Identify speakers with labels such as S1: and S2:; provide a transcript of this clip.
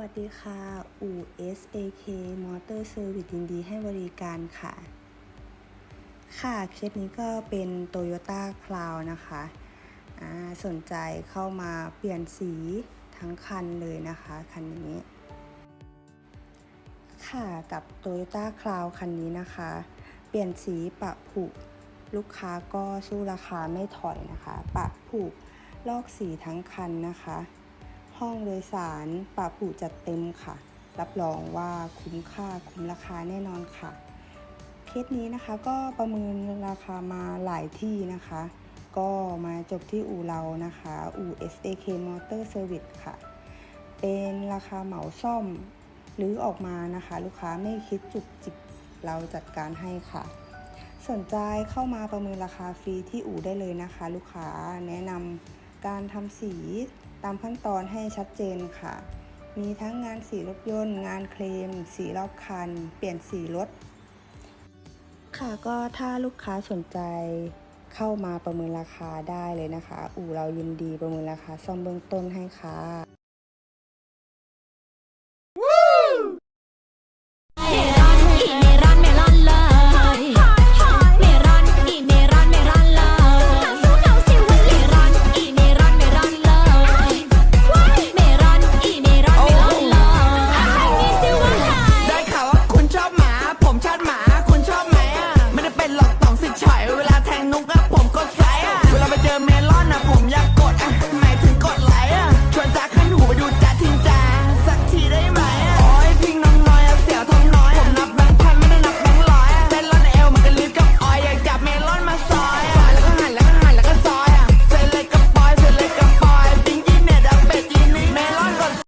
S1: วัสดีค่ะ อู่ SAK Motor Service ยินดีให้บริการค่ะ ค่ะ เคสนี้ก็เป็น Toyota Crown นะคะสนใจเข้ามาเปลี่ยนสีทั้งคันเลยนะคะ คันนี้ ค่ะกับ Toyota Crown คันนี้นะคะ เปลี่ยนสีปะผุลูกค้าก็สู้ราคาไม่ถอยนะคะ ปะผุลอกสีทั้งคันนะคะ ห้องโดยสารปะผุจัดเต็มค่ะ รับรองว่าคุ้มค่าคุ้มราคาแน่นอนค่ะ เคสนี้นะคะก็ประเมินราคามาหลายที่นะคะ ก็มาจบที่อู่เรานะคะ อู่ SAK Motor Service ค่ะ เป็นราคาเหมาซ่อมหรือออกมานะคะ ลูกค้าไม่คิดจุกจิกเราจัดการให้ค่ะ สนใจเข้ามาประเมินราคาฟรีที่อู่ได้เลยนะคะ ลูกค้าแนะนำ การทำสีตามขั้นตอนให้ชัดเจนค่ะ มีทั้งงานสีรถยนต์ งานเคลม สีรอบคัน เปลี่ยนสีรถ ค่ะก็ถ้าลูกค้าสนใจเข้ามาประเมินราคาได้เลยนะคะ อู่เรายินดีประเมินราคาซ่อมเบื้องต้นให้ค่ะ